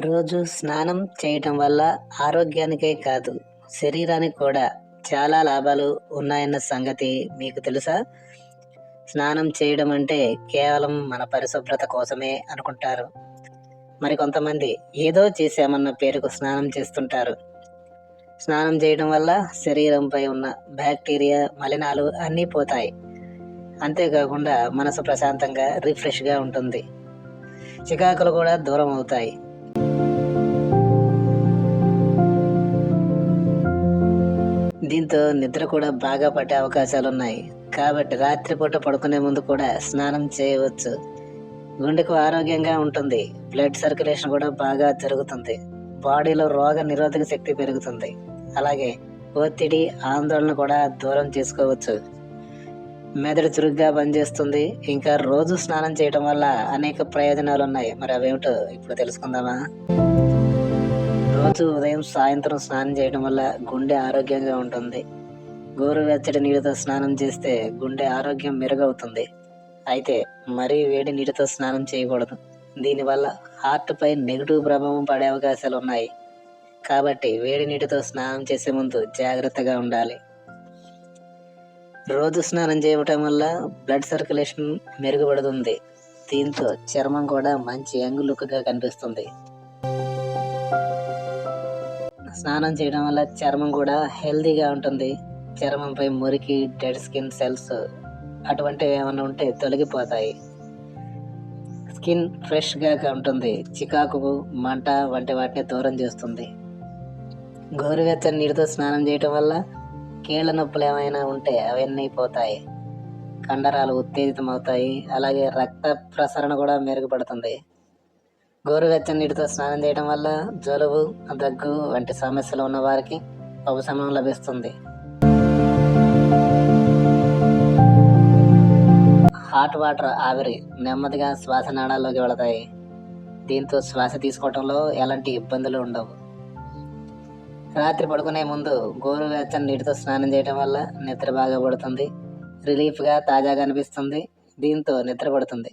రోజు స్నానం చేయటం వల్ల ఆరోగ్యానికే కాదు శరీరానికి కూడా చాలా లాభాలు ఉన్నాయన్న సంగతి మీకు తెలుసా? స్నానం చేయడం అంటే కేవలం మన పరిశుభ్రత కోసమే అనుకుంటారు. మరి కొంతమంది ఏదో చేశామన్న పేరుకు స్నానం చేస్తుంటారు. స్నానం చేయడం వల్ల శరీరంపై ఉన్న బ్యాక్టీరియా మలినాలు అన్నీ పోతాయి. అంతేకాకుండా మనసు ప్రశాంతంగా రిఫ్రెష్గా ఉంటుంది. చికాకులు కూడా దూరం అవుతాయి. దీంతో నిద్ర కూడా బాగా పట్టే అవకాశాలు ఉన్నాయి కాబట్టి రాత్రిపూట పడుకునే ముందు కూడా స్నానం చేయవచ్చు. గుండెకు ఆరోగ్యంగా ఉంటుంది. బ్లడ్ సర్క్యులేషన్ కూడా బాగా జరుగుతుంది. బాడీలో రోగ నిరోధక శక్తి పెరుగుతుంది. అలాగే ఒత్తిడి ఆందోళన కూడా దూరం చేసుకోవచ్చు. మెదడు చురుగ్గా పనిచేస్తుంది. ఇంకా రోజు స్నానం చేయడం వల్ల అనేక ప్రయోజనాలు ఉన్నాయి మరి అవేమిటో ఇప్పుడు తెలుసుకుందామా? రోజు ఉదయం సాయంత్రం స్నానం చేయడం వల్ల గుండె ఆరోగ్యంగా ఉంటుంది. గోరువెచ్చటి నీటితో స్నానం చేస్తే గుండె ఆరోగ్యం మెరుగవుతుంది. అయితే మరీ వేడి నీటితో స్నానం చేయకూడదు. దీనివల్ల హార్ట్పై నెగిటివ్ ప్రభావం పడే అవకాశాలు ఉన్నాయి. కాబట్టి వేడి నీటితో స్నానం చేసే ముందు జాగ్రత్తగా ఉండాలి. రోజు స్నానం చేయటం వల్ల బ్లడ్ సర్క్యులేషన్ మెరుగుపడుతుంది. దీంతో చర్మం కూడా మంచి యంగ్ లుక్గా కనిపిస్తుంది. స్నానం చేయడం వల్ల చర్మం కూడా హెల్తీగా ఉంటుంది. చర్మంపై మురికి డెడ్ స్కిన్ సెల్స్ అటువంటివి ఏమైనా ఉంటే తొలగిపోతాయి. స్కిన్ ఫ్రెష్గా ఉంటుంది. చికాకు మంట వంటి వాటిని దూరం చేస్తుంది. గోరువెచ్చని నీటితో స్నానం చేయటం వల్ల కీళ్ళ నొప్పులు ఏమైనా ఉంటే అవన్నీ పోతాయి. కండరాలు ఉత్తేజితమవుతాయి. అలాగే రక్త ప్రసరణ కూడా మెరుగుపడుతుంది. గోరువెచ్చని నీటితో స్నానం చేయడం వల్ల జలుబు దగ్గు వంటి సమస్యలు ఉన్న వారికి ఉపశమనం లభిస్తుంది. హాట్ వాటర్ ఆవిరి నెమ్మదిగా శ్వాస నాళాల్లోకి వెళతాయి. దీంతో శ్వాస తీసుకోవడంలో ఎలాంటి ఇబ్బందులు ఉండవు. రాత్రి పడుకునే ముందు గోరువెచ్చని నీటితో స్నానం చేయడం వల్ల నిద్ర బాగా పడుతుంది. రిలీఫ్గా తాజాగా అనిపిస్తుంది. దీంతో నిద్ర పడుతుంది.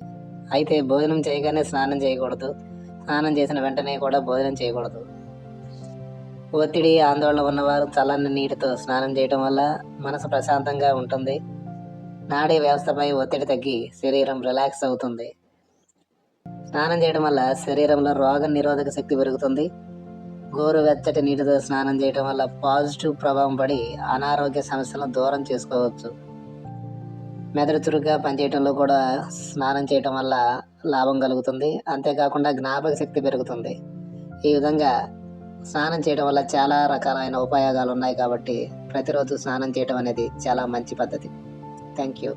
అయితే భోజనం చేయగానే స్నానం చేయకూడదు. స్నానం చేసిన వెంటనే కూడా భోజనం చేయకూడదు. ఒత్తిడి ఆందోళన ఉన్నవారు చల్లని నీటితో స్నానం చేయడం వల్ల మనసు ప్రశాంతంగా ఉంటుంది. నాడీ వ్యవస్థపై ఒత్తిడి తగ్గి శరీరం రిలాక్స్ అవుతుంది. స్నానం చేయడం వల్ల శరీరంలో రోగ నిరోధక శక్తి పెరుగుతుంది. గోరువెచ్చటి నీటితో స్నానం చేయడం వల్ల పాజిటివ్ ప్రభావం పడి అనారోగ్య సమస్యలను దూరం చేసుకోవచ్చు. మెదడు చురుగ్గా పనిచేయడంలో కూడా స్నానం చేయటం వల్ల లాభం కలుగుతుంది. అంతేకాకుండా జ్ఞాపక శక్తి పెరుగుతుంది. ఈ విధంగా స్నానం చేయడం వల్ల చాలా రకాలైన ఉపయోగాలు ఉన్నాయి కాబట్టి ప్రతిరోజు స్నానం చేయడం అనేది చాలా మంచి పద్ధతి. Thank you